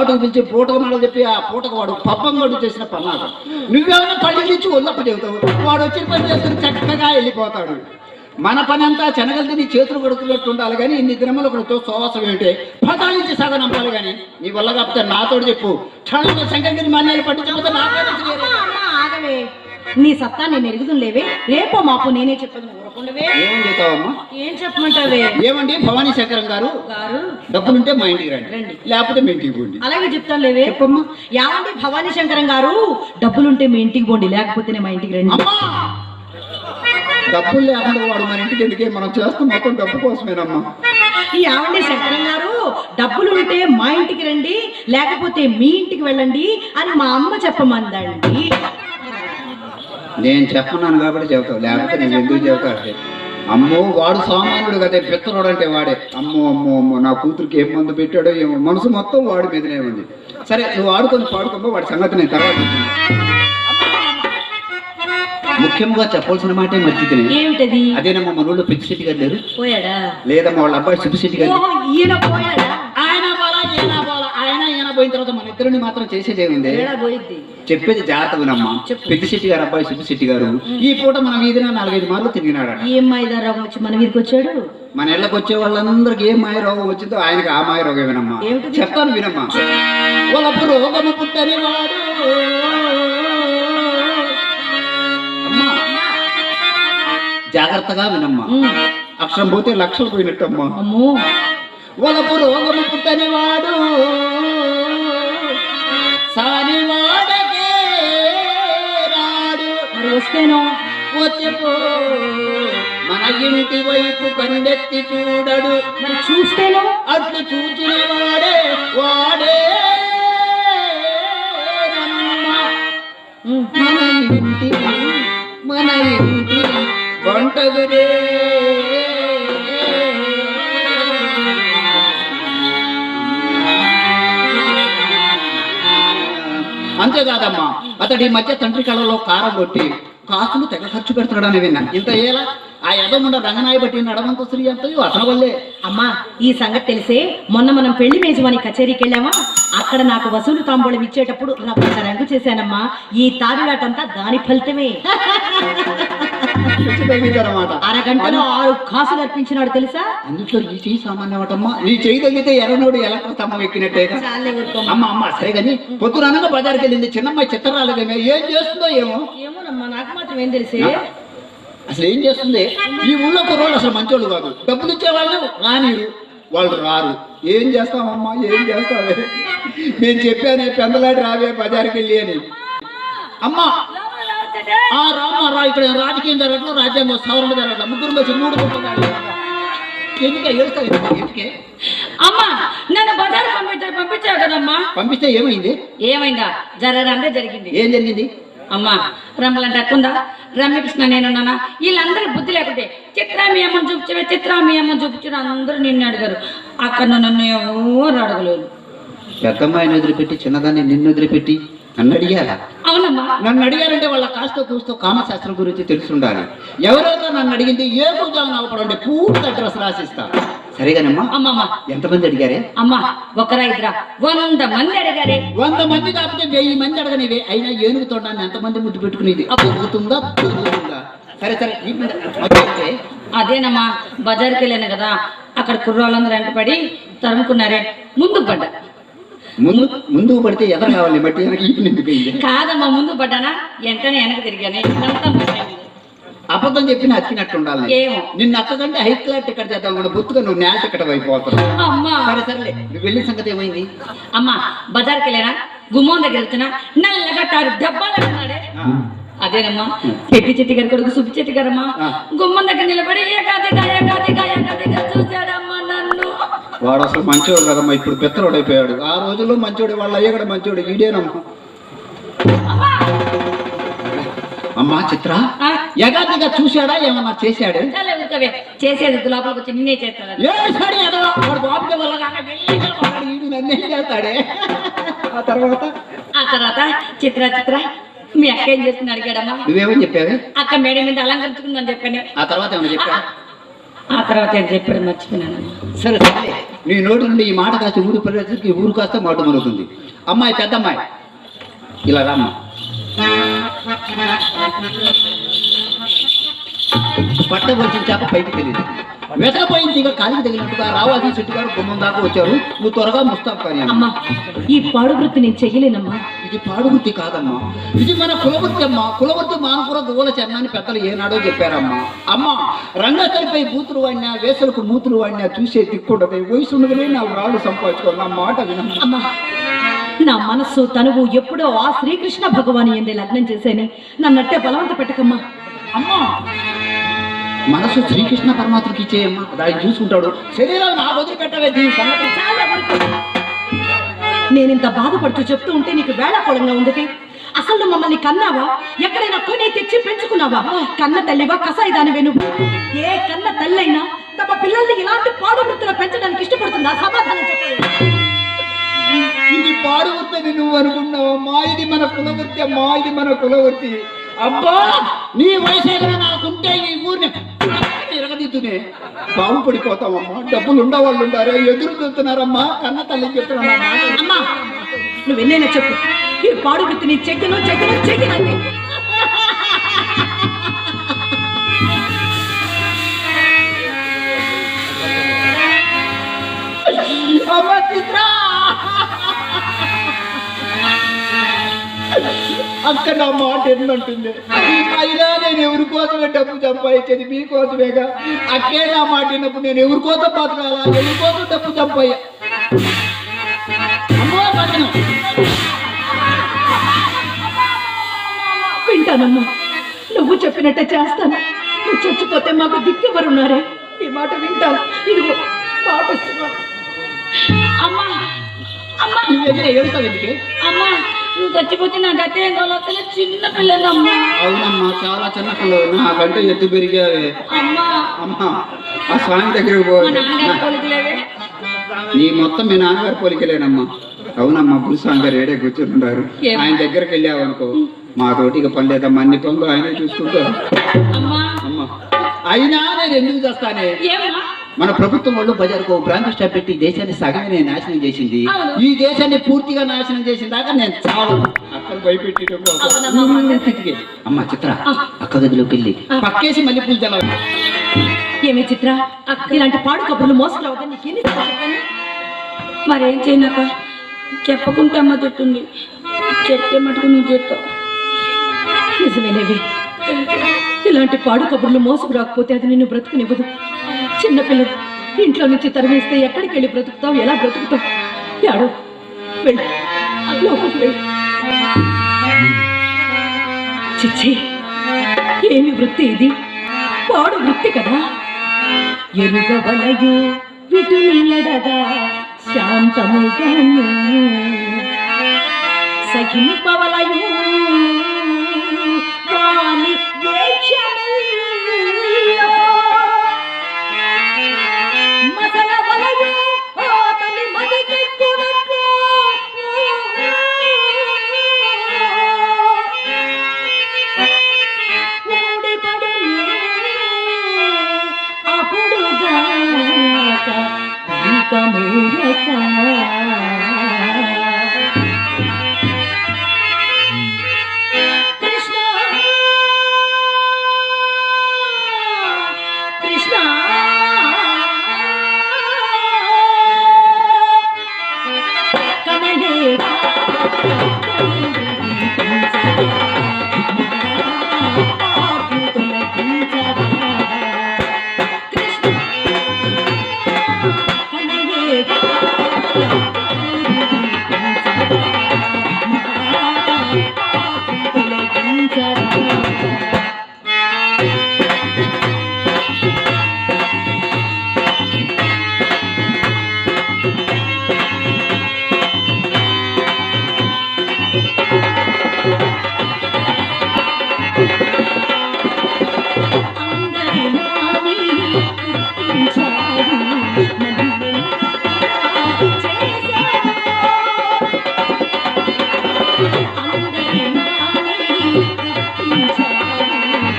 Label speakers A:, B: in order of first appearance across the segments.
A: చాటుకు నుంచి పూటకు మనం చెప్పి ఆ పూటకు వాడు పబ్బం గడు చేసిన పన్నాడు నువ్వేమైనా పళ్ళు తెచ్చి ఒళ్ళప్ప చెబుతావు? వాడు వచ్చిన పని చేసుకుని చక్కగా వెళ్ళిపోతాడు. మన పని అంతా శనగలు తిని చేతులు కొడుకున్నట్టు ఉండాలి కానీ ఇన్ని దినములు ఒకటితో సోవాసం ఏమిటి సగం సాగనంపాలి కానీ నీ వల్ల కాకపోతే నాతోడు చెప్పు. క్షణంలో శంకరగిరి మాన్యాలు పట్టించకపోతే నాకే
B: నీ సత్తా నేను ఎరుగుదులేవే రేపో మాపు నేనే చెప్పదు ఊరకుండవే.
A: ఏమని చెప్తావమ్మా?
B: ఏం చెప్పమంటావే?
A: ఏమండి? భవానీ శంకరం గారు?
B: గారు.
A: డబ్బులుంటే మా ఇంటికి రండి.
B: రండి.
A: లేకపోతే మీ ఇంటికి పోండి.
B: అలాగే చెప్తాను లేవే.
A: చెప్పమ్మా.
B: యావండి భవానీ శంకరం గారు? డబ్బులుంటే మీ ఇంటికి పోండి లేకపోతేనే మా ఇంటికి రండి.
A: డబ్బులు లేకుండా వాడు మన ఇంటికి ఎందుకే? మనం చేస్తాం మొత్తం డబ్బు కోసమేనమ్మా.
B: యావండి శంకరం గారు? డబ్బులు ఉంటే మా ఇంటికి రండి లేకపోతే మీ ఇంటికి వెళ్ళండి అని మా అమ్మ చెప్పమందండి.
A: నేను చెప్పన్నాను కాబట్టి చెబుతావు. లేకపోతే నేను ఎందుకు చెబుతావు అంటే అమ్మో వాడు సామాన్యుడు కదా పిత్తరుడు అంటే వాడే. అమ్మో అమ్మో అమ్మో నా కూతురికి ఏం మందు పెట్టాడో ఏమో. మనసు మొత్తం వాడి మీదనే ఉంది. సరే నువ్వు ఆడుకొని పాడుకోమో వాడి సంగతి నేను తర్వాత. ముఖ్యంగా చెప్పాల్సిన మాటే
B: ఏమిటది?
A: అదేనమ్మా మన ఊళ్ళో పెద్దిశెట్టి గారు లేరు?
B: పోయాడా?
A: లేదమ్మా వాళ్ళ అబ్బాయి శివశెట్టి గారు
B: ఓహో ఈయన పోయాడా?
A: పోయిన తర్వాత మన ఇద్దరిని మాత్రం చేసేదే చెప్పేది జాగ్రత్తగానమ్మా
B: చెప్పు.
A: పెద్దిశెట్టి గారు అబ్బాయి శివశెట్టి గారు. ఈ పూట మన వీధిన నాలుగైదు మార్లు
B: ఏం రోగం వచ్చి మన వీధికి వచ్చాడు?
A: మన ఇళ్ళకి వచ్చే వాళ్ళందరికీ ఏ మాయ రోగం వచ్చిందో ఆయనకి ఆ మాయ రోగం వినమ్మా? చెప్తాను వినమ్మా. వాళ్ళపు రోగము పుట్టని వాడు. జాగ్రత్తగా వినమ్మా. అక్షరం పోతే లక్షలు పోయినట్టమ్మా.
B: అమ్మో.
A: వలపు రోగము పుట్టని వాడు. సాని వాడకే రాడు.
B: మరి వస్తేనో
A: వచ్చిపో. మన ఇంటి వైపు కండెత్తి చూడడు.
B: మరి చూస్తేనో?
A: అట్లు చూచిన వాడే వాడే. నమ్మ.
B: ఉమ్,
A: మన ఇంటి మన ఇంటి వంటగురే అంతేకాదమ్మా. అతడి మధ్య తండ్రి కళలో కారం కొట్టి కాసులు తెగ ఖర్చు పెడతాడని విన్నా ఇంత ఏలా? ఆ యదముండ రంగనాయ బట్టి నడవంత స్త్రీ అంతయో అతను వల్లే.
B: అమ్మా ఈ సంగతి తెలిసే మొన్న మనం పెళ్ళి మేజమని కచేరీకి వెళ్ళామా? అక్కడ నాకు వసూలు తాంబూలం ఇచ్చేటప్పుడు రప్పంత రంగు చేశానమ్మా. ఈ తారులాటంతా దాని ఫలితమే. అరగంటలో ఆరు కాసులు అర్పించినాడు తెలుసా?
A: అందుట్లో ఈ సామాన్యమటమ్మా. నీ చెయ్యి తగ్గితే ఎర్రనోడు ఎలక్ట్ర స్తంభం
B: ఊరుకోమ్మా.
A: అమ్మ అమ్మ సరే కానీ పొద్దుననగా బజార్కి వెళ్ళింది చిన్నమ్మాయి చిత్ర రాలేదేమో ఏం చేస్తుందో ఏమో?
B: ఏమోనమ్మా నాకు మాత్రం ఏం తెలిసే?
A: అసలు ఏం చేస్తుంది? ఈ ఊళ్ళో కుర్రోళ్ళు అసలు మంచోళ్ళు కాదు. డబ్బులు ఇచ్చే వాళ్ళు రానిరు. వాళ్ళు రారు. ఏం చేస్తామమ్మా ఏం చేస్తావే? నేను చెప్పానే పెందలాడి రావే బజార్కి వెళ్ళి అని. అమ్మా ఆ రామ్మా రా ఇక్కడ రాజకీయం జరగట్లేదు రాజ్యాంగం సవరణ జరగట్లేదు ముగ్గురు వచ్చి మూడు ఎందుకే? ఎందుకే?
C: అమ్మా నన్ను బజార్ పంపించాడు పంపించావు కదమ్మా.
A: పంపిస్తే ఏమైంది?
C: ఏమైందా? జరగరంటే జరిగింది.
A: ఏం జరిగింది?
C: అమ్మా రమ్మలంటే అక్కుందా రమ్యకృష్ణ నేనున్నానా? వీళ్ళందరూ బుద్ధి లేకుంటే చిత్రా మీ అమ్మని చూపించవే చిత్రా మీ అమ్మని చూపించిన అందరూ నిన్ను అడిగారు. అక్కడ నన్ను ఎవరు అడగలేదు
A: పెద్దమ్మాయిని వదిలిపెట్టి చిన్నదాన్ని నిన్ను వదిలిపెట్టి నన్ను అడిగారా?
C: అవునమ్మా.
A: నన్ను అడిగారంటే వాళ్ళ కాస్త కూస్తో కామశాస్త్రం గురించి తెలిసి ఉండాలి ఎవరైతే నన్ను అడిగింది ఏ పూజాలను అవపడండి పూర్తి అడ్రస్ రాసిస్తా. సరేగానమ్మా.
C: అమ్మమ్మ.
A: ఎంతమంది అడిగారే?
C: అమ్మా ఒకరా ఇద్దరా? వంద మంది అడిగారే.
A: వంద మంది కాకపోతే వెయ్యి మంది అడగనివే. అయినా ఏనుగు తోడాన్ని ఎంతమంది ముద్దు పెట్టుకునేది? పెరుగుతుందా సరే సరే
C: అదేనమ్మా బజార్కి వెళ్ళాను కదా. అక్కడ కుర్రోళ్ళందరూ వెంటపడి తరుముకున్నారే. ముందు పడ్డా
A: ముందు ముందుకు పడితే ఎదర కావాలి? బట్టి వెనక నిండిపోయింది
C: కాదమ్మా ముందు పడ్డానా? వెంటనే వెనక తిరిగాను.
A: అబద్ధం చెప్పిన అతికినట్టు ఉండాలి. నిన్ను అక్కకంటే హై క్లాస్ టికెట్ చేద్దాం కూడా బుత్తుగా నువ్వు నేల టికెట్ అయిపోతున్నావు
C: అమ్మా.
A: సరే సరేలే. నువ్వు వెళ్ళిన సంగతి ఏమైంది?
C: అమ్మా బజార్కి వెళ్ళానా? గుమ్మం దగ్గర వెళ్తున్నా. నల్లగా తారు దెబ్బలు అన్నాడే అదేనమ్మా చెట్టి చెట్టి గారి కొడుకు సుబ్బి చెట్టి గారమ్మా. గుమ్మం దగ్గర నిలబడి ఏకాదిగా ఏకాదిగా ఏకాదిగా చూశాడమ్మా నన్ను
A: వాడు అసలు మంచోడు కదమ్మా ఇప్పుడు అయిపోయాడు. ఆ రోజుల్లో మంచోడు వాళ్ళ అయ్య కూడా మంచోడు ఈడేనమ్మా. అమ్మా చిత్ర యగాదిగా చూశాడా ఏమన్నా చేశాడు.
C: చేసేది లోపలికి నిన్నే
A: చేస్తాడే. ఆ తర్వాత?
C: ఆ తర్వాత చిత్ర చిత్ర మీ అక్క ఏం చేస్తుంది అడిగాడమ్మా.
A: నువ్వేమని చెప్పావే?
C: అక్క మేడం మీద అలంకరించుకుందని చెప్పాను.
A: ఆ తర్వాత ఏమన్నా చెప్పా
C: ఆ తర్వాత ఏం చెప్పాడు మర్చిపోయినాను
A: సరే నీ నోటి నుండి ఈ మాట కాస్త ఊరు పరిస్థితికి ఊరు కాస్త మాట మరుగుతుంది. అమ్మాయి పెద్ద అమ్మాయి. ఇలా రామ్మా. పట్ట చేప పైకి తెలియదు వెతకపోయింది ఇక కాలికి తగిలినట్టుగా రావాల్సిన చెట్టు గారు గుమ్మం దాకా వచ్చారు. నువ్వు త్వరగా ముస్తాబ్ కానీ అమ్మా
B: ఈ పాడు వృత్తి నేను చెయ్యలేనమ్మా.
A: ఇది పాడువృత్తి కాదమ్మా. ఇది మన కులవృత్తి అమ్మా కులవృత్తి మానపుర దువ్వల చర్మాన్ని పెద్దలు ఏనాడో చెప్పారమ్మా. అమ్మా రంగతలిపై బూతులు వాడినా వేసలకు మూతులు వాడినా చూసే దిక్కుండదు వయసు ఉన్నదిలే నా రాళ్ళు సంపాదించుకో నా మాట వినమ్మా
B: అమ్మా నా మనస్సు తనువు ఎప్పుడో ఆ శ్రీకృష్ణ భగవాని ఎందే లగ్నం చేసేని. నన్నట్టే బలవంత పెట్టకమ్మా.
A: అమ్మా మనసు శ్రీకృష్ణ పరమాత్మకి ఇచ్చేయమ్మా దాన్ని చూసుకుంటాడు. శరీరం నా వదిలి పెట్టవే దీని సంగతి
B: చాలా వరకు నేనింత బాధపడుతూ చెప్తూ ఉంటే నీకు వేళాకోళంగా ఉంది అసలు మమ్మల్ని కన్నావా? ఎక్కడైనా కొని తెచ్చి పెంచుకున్నావా? కన్న తల్లివా కసాయి దానివే నువ్వు. ఏ కన్న తల్లైనా తమ పిల్లల్ని ఇలాంటి పాడు వృత్తిలో పెంచడానికి ఇష్టపడుతుందా? సమాధానం చెప్పండి
A: ఇది పాడువృత్తి నువ్వు అనుకున్నావమ్మా ఇది మన కులవృత్తి అమ్మా ఇది మన కులవృత్తి. అబ్బా నీ వయసు ఏదైనా నాకుంటే ఈ ఊరిని ఎరగదిద్దునే బాగుపడిపోతావమ్మా. డబ్బులు ఉండవాళ్ళు ఉండారే ఎదురు చూస్తున్నారమ్మా కన్న తల్లి చెప్తున్నా
B: అమ్మా నువ్వు ఎన్నైనా చెప్పు. ఈ పాడు వృత్తిని చెయ్యను చెయ్యను చెయ్యనండి
A: అమ్మ చిత్ర! అక్కడ నా మాట ఎన్నంటుంది? అయినా నేను ఎవరి కోసమే డబ్బు సంపాదించేది? మీకోసమేగా అక్కే నా మాట విన్నప్పుడు నేను ఎవరి కోసం బతకాలా? ఎవరి కోసం డబ్బు సంపాయ
B: వింటానమ్మా నువ్వు చెప్పినట్టే చేస్తాను. నువ్వు చచ్చిపోతే మాకు దిక్కెవరున్నారే? ఈ మాట వింటాను. ఇదిగో మాట.
C: అమ్మా అమ్మా.
A: ఏడుస్తావు ఎందుకే?
C: అమ్మా. నువ్వు చచ్చిపోతే నా గత చిన్న పిల్లనమ్మా
A: అవునమ్మా చాలా చిన్న పిల్లలు నాకంటే ఎత్తు పెరిగావే.
C: అమ్మా.
A: అమ్మా ఆ స్వామి దగ్గరికి
C: కొడుకులేవే
A: నీ మొత్తం మీ నాన్నగారు పోలికలేనమ్మా. అవునమ్మా గురుస్వామి గారు ఏడే కూర్చుంటారు
C: ఏం?
A: ఆయన దగ్గరికి వెళ్ళావు అనుకో మా తోటికి పని లేదమ్మా అన్ని పనులు ఆయనే చూసుకుంటారు
C: అమ్మా.
A: అయినా నేను ఎందుకు చేస్తానే? మన ప్రభుత్వం వాళ్ళు బజార్కు బ్రాంచ్ స్టాప్ పెట్టి దేశాన్ని సగమే నాశనం చేసింది. ఈ దేశాన్ని పూర్తిగా నాశనం చేసిన దాకా నేను. నువ్వు చిటికే. అమ్మా చిత్ర అక్క గదిలోకి వెళ్ళి. పక్కేసి మళ్ళీ పూజ
B: ఏమి చిత్ర? ఇలాంటి పాడు కబుర్లు చెప్పాను?
C: మరేం చేయనాక చెప్పకుంటే అమ్మ తిట్టుంది చెప్తే మటుకు నువ్వు చెప్తావు
B: నిజమేనేవి ఇలాంటి పాడు కబుర్లు మోసుకు రాకపోతే అది నిన్ను బ్రతుకునివ్వదు. చిన్నపిల్లలు ఇంట్లో నుంచి తరిమేస్తే ఎక్కడికి వెళ్ళి బ్రతుకుతావు? ఎలా బ్రతుకుతావు? ఎడు వెళ్ళు. లోపలికి వెళ్ళు. చిచ్చి ఏమి వృత్తి ఇది? పాడు వృత్తి కదా. ఎరుగవలయు విటునియడగా శాంతముగాను. సహింపవలయు వాని ఏ క్షణంలో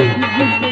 D: Thank you.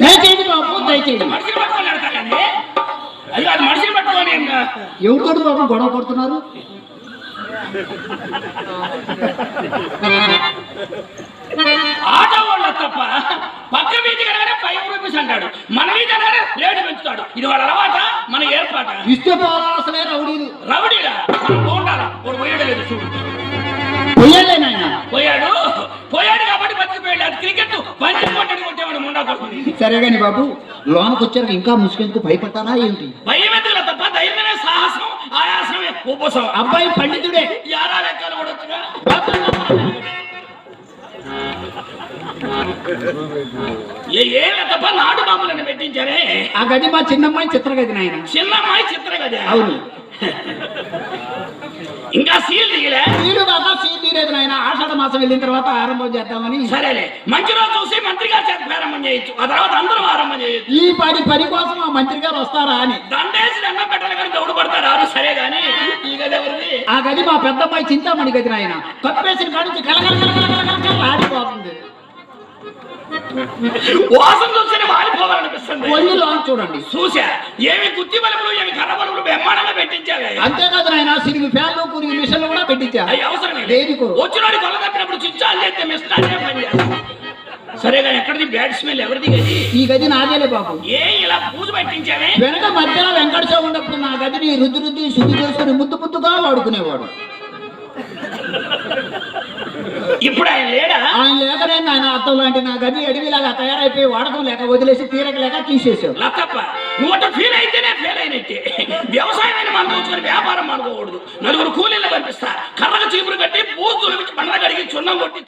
A: దయచేయండి బాబు దయచేయండి. ఎవరితోటి బాబు గొడవ పడుతున్నారు?
D: ఆటో వాళ్ళ తప్ప పక్క వీధి కనగానే ఫైవ్ రూపీస్ అంటాడు. మన వీధి అనగానే రేటు పెంచుతాడు. ఇది వాళ్ళ అలవాట? మన ఏర్పాట?
A: ఇస్తే సరే గాని బాబు లోనకు వచ్చాక ఇంకా ముసుకెందుకు భయపడతానా ఏంటి?
D: భయం ఎందుకు తప్ప ధైర్యమే సాహసం ఆయాసమే ఉపసం
A: అబ్బాయి పండితుడే.
D: యారా లెక్కలు కూడా వచ్చుగా? తప్ప నాటు బాంబులను పెట్టించారే?
A: ఆ గది మా చిన్నమ్మాయి చిత్రగది నాయన.
D: చిన్న అమ్మాయి చిత్ర కదా
A: అవును.
D: ఇంకా సీల్ దిగలే
A: వీడు కాక సీ తీరేది నాయన. ఆషాఢ మాసం వెళ్ళిన తర్వాత ఆరంభం చేద్దామని.
D: సరేలే. మంచి రోజు చూసి మంత్రి గారి చేత ప్రారంభం చేయొచ్చు. ఆ తర్వాత అందరూ ఆరంభం చేయొచ్చు.
A: ఈ పని పని కోసం ఆ మంత్రి గారు వస్తారా అని.
D: దండేసి దండం పెట్టాలి కానీ దౌడు పడతారు సరే గాని ఈ గది ఎవరిది?
A: ఆ గది మా పెద్దమ్మాయి చింతామణి గది నాయన. కప్పేసిన కాడి నుంచి కలకల కలకల కలకల ఆడిపోతుంది
D: వాసన చూస్తేనే వాలిపోవాలనిపిస్తుంది
A: ఒళ్ళులో చూడండి.
D: చూసా ఏమి గుత్తి బలుపులు ఏమి కర్ర బలుపులు బ్రహ్మాండంగా పెట్టించావే.
A: అంతేకాదు నాయన సిరిగి ఫ్యాన్లు కొన్ని మిషన్లు కూడా పెట్టించా
D: అవి అవసరమే
A: దేనికో?
D: వచ్చినాడు కొల్ల తప్పినప్పుడు చుచ్చాలు చేస్తే మిషన్ అదే పని చేస్తాం. సరే కానీ ఎక్కడిది బ్యాడ్ స్మెల్ ఎవరిది గది?
A: ఈ గది నాదేలే బాబు.
D: ఏ ఇలా పూజ పెట్టించావే?
A: వెనక మధ్యలో వెంకటరావు ఉన్నప్పుడు నా గదిని రుద్ది రుద్ది శుద్ధి చేసుకుని ముద్దు ముద్దుగా వాడుకునేవాడు.
D: ఇప్పుడు ఆయన లేడా?
A: ఆయన లేకనే నాయన అర్థం లాంటి నా గది అడవిలాగా తయారైపోయి వాడకం లేక వదిలేసి తీరక లేక తీసేసావు
D: లతప్ప నువ్వు అట్లా ఫీల్ అయితేనే ఫెయిల్ అయినట్టే. వ్యవసాయం అయినా మనం చూసుకొని వ్యాపారం అనుకోకూడదు నలుగురు కూలీలు పంపిస్తా. కర్రకు చీపురు కట్టి పూజ తులిపించి పండ్ల కడిగి చున్నం కొట్టి